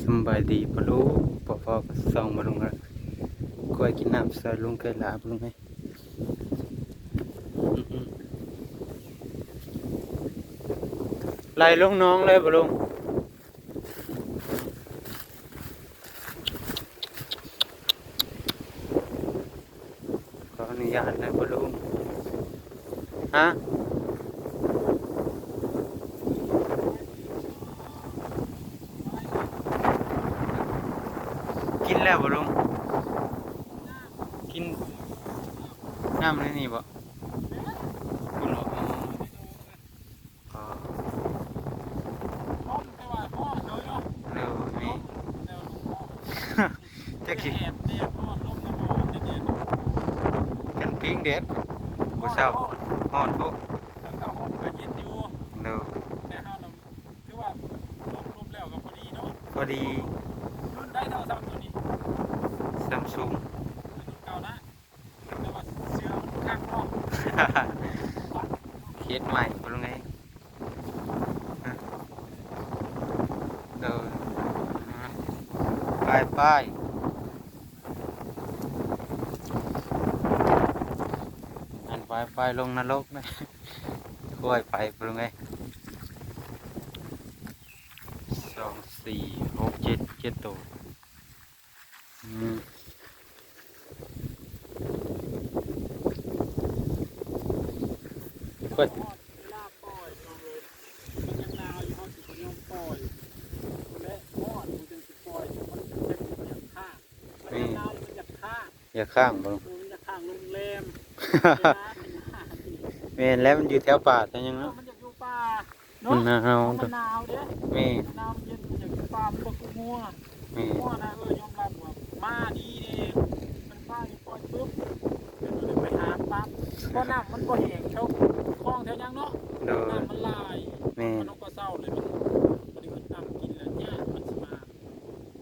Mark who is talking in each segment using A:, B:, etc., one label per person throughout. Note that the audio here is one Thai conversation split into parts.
A: สบายดีปะลูกปอพอกส่องมาลงละกล้วยกินน้ำใส่ลุงเคยลาบลุงไงอืมไล่ลุงน้องเลยปะลุงขออนุญาตนะปะลุงฮะ แล้วบ่ลุงกินน้ำเลยนี่บ่คุณหรออ๋อเร็วนี่จะกินกันปิ้งเด็ดบ่เช้าฮอดปุ๊เร็วพอดีซัมซุง เคสใหม่บ่ลุงไงฮะเดิน ไปไปอันไปไปลงนรกนะค่อยไปบ่ลุงไงสองสี่หกเจ็ดเจ็ดตัวอืมค่อย อย่าข้างบ่ลุงแม่นแล้วมันอยู่แถวป่าแต่ยังเนาะ
B: มันจะอยู่ป่า
A: มันหนาว
B: มัน
A: ตัว
B: หนาวเด้
A: แม่
B: หนาวเย็นมันจะอยู่ป่ามันบ่คืองัว
A: แม่
B: งัวนะเออยอมรับว่ามาดีเด้มันป้าอยู่ปล่อยปุ๊บเดี๋ยวเราไปหาปั๊บเพราะน้ำมันบ่แห้งเท่าคลองแถวยังเนาะ
A: โดย
B: น้ำมันลาย
A: แม่
B: มันก็เศร้าเลยมันบริวารน้ำกินแล้วเนี่ยมันสิมา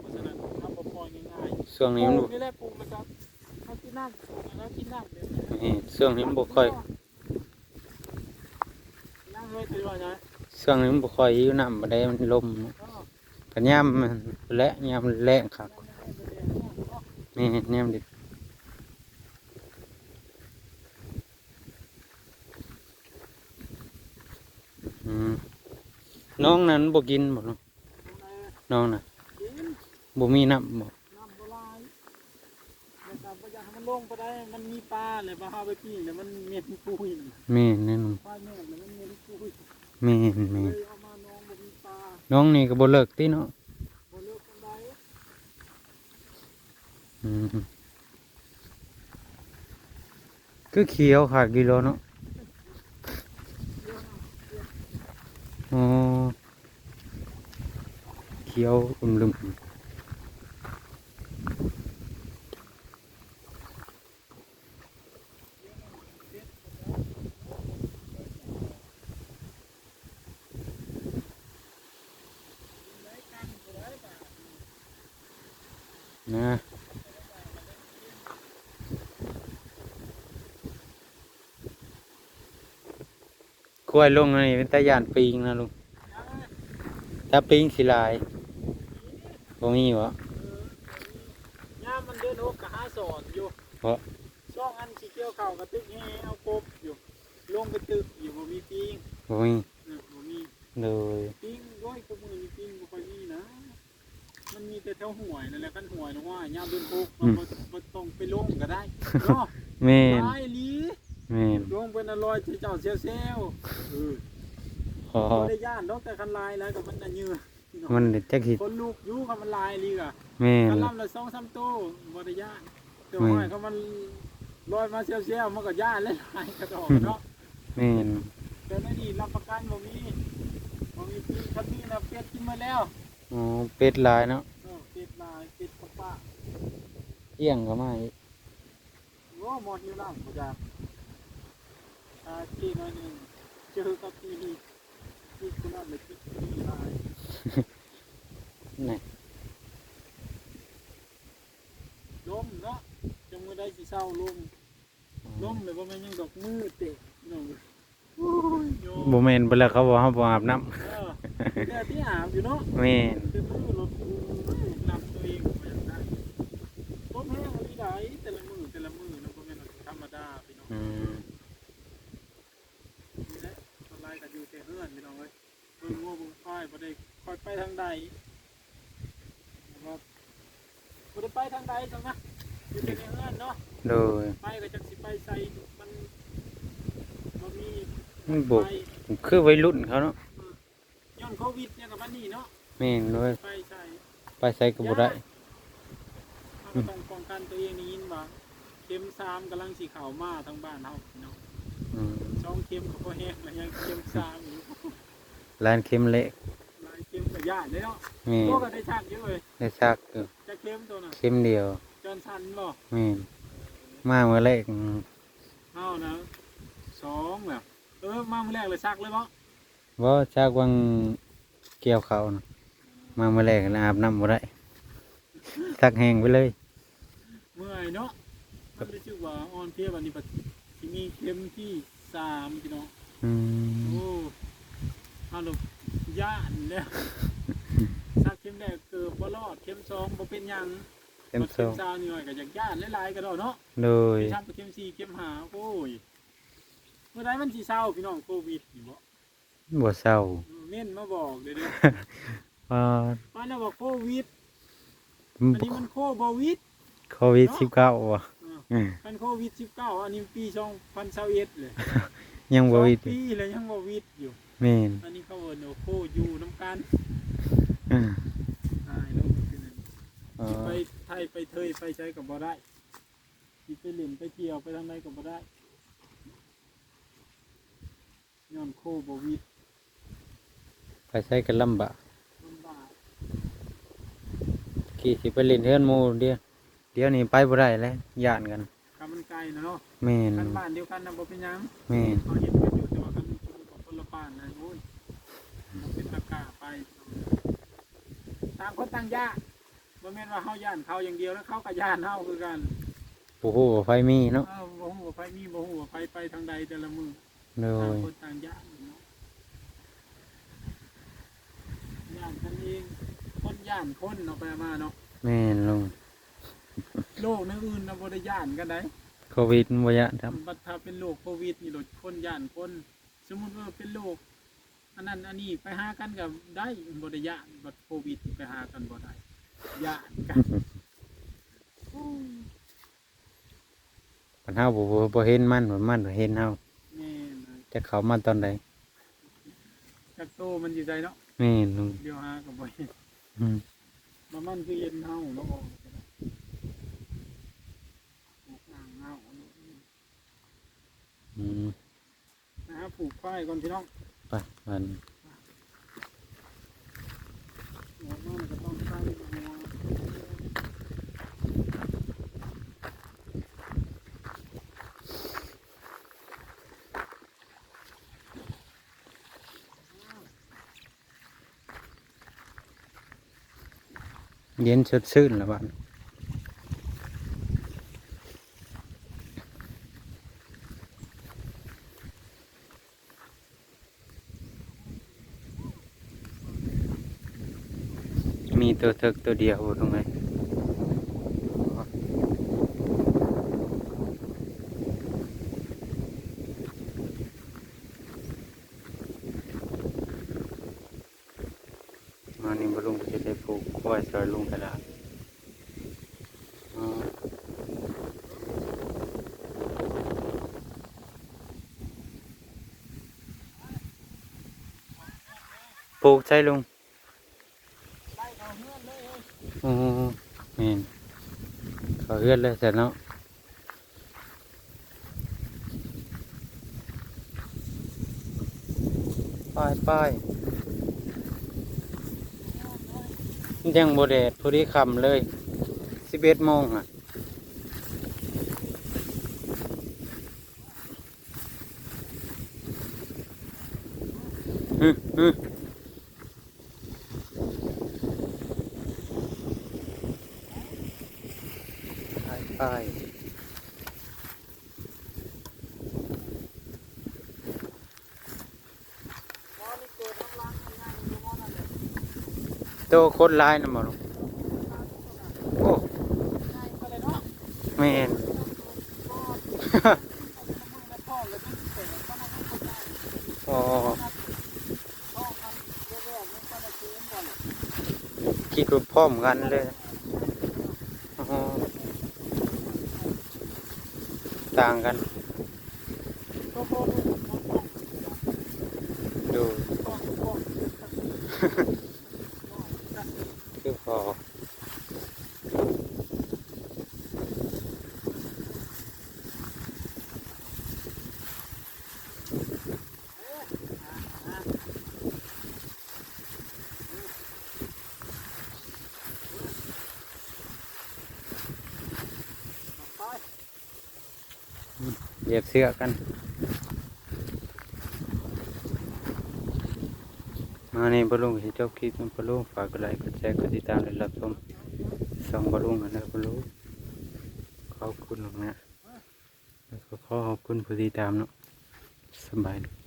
B: เพราะฉะนั้นทำบ่ปล่อยง่าย
A: ช่วง
B: ๆ
A: นี้มัน
B: ปลู
A: บ่
B: กนี่แหละป
A: ช่วงนี้มันบ่ค่อย
B: นั่งเลยง
A: ช่วงนี้มันบ่ค่อยอยู่น้ำบ่ได้มันลม
B: ก็
A: ก็ยามมันและยามมันแรงคักแม่ยามดิน้องนั้นบ่กินบ่เนาะน้องน่ะบ่มีน้ำบ่
B: ราณในการประหยัดให้มัน ลงไปได้มันมีปลาเลยปลาเอาไปปิ้งเลยมันเม็ดปุย
A: แม่นแน่นอน
B: ปลาแม่เลยมันเม็ดปุย
A: แม่น
B: เล
A: แม่น
B: ยเอามาน้องบ่มีปลา
A: น้องนี่ก็บ่เลิกติเนาะ
B: บ่เลือกกันได้
A: อืมคือเขียวขาดกิโลเนาะอ๋อเขียวอึมลึ นะกล้วยลงนี่เป็นตาย่านปิงนะลุงถ้าปิงสิลายบ่มีวะ
B: ย่ามมันเดินหกกับห้าสอนอยู่
A: เพราะ
B: ช่องอันสีเขียวเข่ากระตึกแฮเอากบอยู่ลงไปตึกอยู่บ่มีปิ้ง
A: บ่มี
B: เออบ่มี
A: เลย
B: ปิ้งร้อยกว่ามือมีปิ้งบ่ค่อยมีนะ มันมีแต่แถวห่วยนั่นแหละกันห่วยนะว่าย่ามเดินหกมันบ่บ่ต้องไปลงก็ได้เนาะ
A: แม่น
B: ลายอีหลี
A: แม่น
B: ลงเป็นอร่อยที่เจ้าเซลเซลเออ
A: ขอ
B: บ่ได้ย่านดอกแต่คันลายแล้วก็มันน่ะเยือพี่น้อง
A: มันจักสิ
B: คนลูกอยู่คันมันลายอีหลีก็
A: แม่
B: คั
A: น
B: นลำละ2-3ตู้บ่ได้ย่านแต่ว่าเขามันลอยมาเซลเซลมันก็ย่านแล้วลายกระดอกเนาะ
A: แม่น
B: แต่ในนี่รับประกันบ่มีบ่มีปีคันนี้นะเป็ดกินมาแล้ว
A: อ๋อเป็ดลายเนาะ
B: เออเป็ดลายเป็ดปะปะ
A: เอี้ยงก็มาอีก
B: โอ้หมดอยู่แล้วบ่จ้าอ่าที่น้อยหนึงเจอกับที่นี่ที่คุณน่ะเลยที่นี่ลาย
A: นี่
B: ลมเนาะจังมือได้สิเศร้าลมลมเลยว่ามันยังดอกมือเตะพี่น้องเอ้ยโอ้ยโย
A: บ่แม่นเพิ่นแล้วเขาบอกเฮาบ่อาบน้ำ
B: เออแต่ที่อาบอยู่เนาะ
A: แม่น
B: คือมือรถนำตัวเองไปอย่างนั้นต้นแห้งอะไรได้แต่ละมือแต่ละมือนะก็เป็นธรรมดาพี่น้อง
A: อืม
B: นี่แหละอะไรกันอยู่แต่เฮือนพี่น้องเอ้ยเบิ่งงัวเบิ่งควายบ่ได้คอยไปทางใดนะครับบ่ได้ไปทางใดจังนะอยู่แต่ในเฮือนเนาะ
A: โดย
B: ไปก็จักสิไปใส่มันบ่มี
A: มันบ่
B: ไป
A: คือวัยรุ่นเขาเนาะ
B: ย้ อนโควิดเนี่ยกับมันนี่เนาะ
A: แม่นโดย
B: ไปใส่
A: ไปไสก็บ่ได้
B: เราก็ต้องป้องกันตัวเองนี่ยินว่าเข็มสามกำลังสีขาวมาทั้งบ้านเฮาพี่น้อง
A: อืม
B: ช่องเข็มก็พอแห้งแล้วยังเข็มสามอยู่
A: ร้านเข็มเละ
B: หลายเข็มก็ยากเลยเนาะ
A: แม่น
B: ตัวก็ได้ชักเยอะเลย
A: ได้ซักอยู่
B: จะเข็มตัวน่ะ
A: เข็มเดียว
B: จอนสันบ่
A: แม่นมาเมื่อแรกอืม
B: เฮานะสองแบบเออมามื้อแรกเลยซักเลยบ่
A: บ่ซักวังเกี่ยวเขาวนะมาเมื่อแรกแล้วอาบน้ำบ่ได้ซักแห้งไปเลย
B: เมื่อยเนาะมันรู้สึกว่าอ่อนเพลียบัดนี้บัดสิมีเข็มที่สามพี่น้อง
A: อืม
B: โอ้เอาลูกย่านแล้วซักเข็มแรกเกือบบ่รอดเข็มสองบ่เป็นหยัง
A: เต็ม
B: บัด
A: โซ
B: เข็มสามนี่หน่อยก็อยากย่านหลายๆก็ดอกเนาะ
A: โดย
B: ไปทำไปเข็มสี่เข็มห้าโอ้ยเมื่อใดมันสิเศร้าพี่น้องโควิดนี่บ่
A: บ่เศร้า
B: เม่นมาบอกเด้อเด้อ
A: ว่า
B: ป้าน่ะบอกโควิดอันนี้มันโคบ่วิด
A: โควิด19ว่ะ
B: อ่า
A: อืม
B: มันโควิด19อันนี้ปี2021เลย
A: ยังบ่วิด
B: สองปีแล้วยังบ่วิดอยู่
A: แม่น
B: อันนี้เขาเอิ้นว่าโคอยู่นํกัน
A: อืม
B: ตายแล้วมันเป็นอันนี้
A: อ๋อ
B: สิไปไทยไปเทยไปใช้กับบ่ได้สิไปเล่นไปเที่ยวไปทางใดกับบ่ได้ย้อนโคบ่วิด
A: ไปใช้กันลำบาก
B: ลำบาก
A: กี่สิไปเล่นเฮือนหมู่เดียวเดี๋ยวนี้ไปบ่ได้แล้วย่านกัน
B: คำมันไกลนะเนาะ
A: แม่น
B: คันบ้านเดียวกันนะบ่เป็นหยัง
A: แม่น
B: เขาเห็นกันอยู่แต่ว่าคันคนละบ้านนะโอ้ยมันเป็นตะกร้าไปต่างคนต่างย่านบ่แม่นว่าเฮาย่านเขาอย่างเดียวแล้วเขาก็ย่านเฮาคือกัน
A: โอ้โหไฟมีเนาะ
B: เออบ่ฮู้ว่าไผมีบ่ฮู้ว่าไผไปทางใดแต่ละมือ
A: โด
B: ต่าง
A: ย
B: คนต่างย่านเนาะ ย่านกันเองคนย่านคนเนาะไปมาเนาะ
A: แม่นลุง
B: โลกในอื่นน่ะบ่ได้ย่านกันได
A: โควิดบ่ยะครับ
B: บัดถ้าเป็นโรคโควิดนี่โดดคนย่านคน สมมุติว่าเป็นโรคอันนั้นอันนี้ไปหากันก็ได้บ่ได้ย่านบัดโควิดไปหากันบ่ได้ย่านกัน
A: ปัญหาบ่บ่บ่เห็นมันว่ามันบ่เห็นเฮา
B: แม่นเลย
A: จะเข้ามาตอนใด
B: จักโตมันอยู่ใจเนาะ
A: แม่นลุง
B: เดี๋ยวหาก็บ่เห็น
A: อืม
B: มามันคือเย็นเฮาเนาะออกอ่างเฮา
A: อืม
B: นะฮะผูกควายก่อนพี่น้อง
A: ไปมัน
B: หัวมันก็ต้องใช้หัว
A: เย็นสดชื่นละบ้านมีตัวเถกตัวเดียวตรงไหนมานี่บ่ลุงก็จะได้ปลูกกล้วยซอยลุงกระดาษอ๋อป ลูกใช่ลุง
B: ไล่เขาเฮือนเลยเอ้ย
A: โอ้แม่นเขาเฮือนเลยเสร็จแล้วป้ายป้ายยังโบแดดพอดีคำเลยสิบเอ็ดโมงอะอืม ใต้
B: โตโคตรร้ายนะมรุโอ้
A: เม
B: นโอ้คิดว่าพร้อมกันเลย ต่างกัน ดู คือพอ เหยียบเสื้อกัน มาในบอลลูนที่เจ้าคลิปมันบอลลูนฝากกดไลค์กดแชร์กดติดตามและรับชมสองบอลลูนนนะบอลลูนขอบคุณนะแล้วก็ขอขอบคุณผู้ติดตามเนาะสบายดี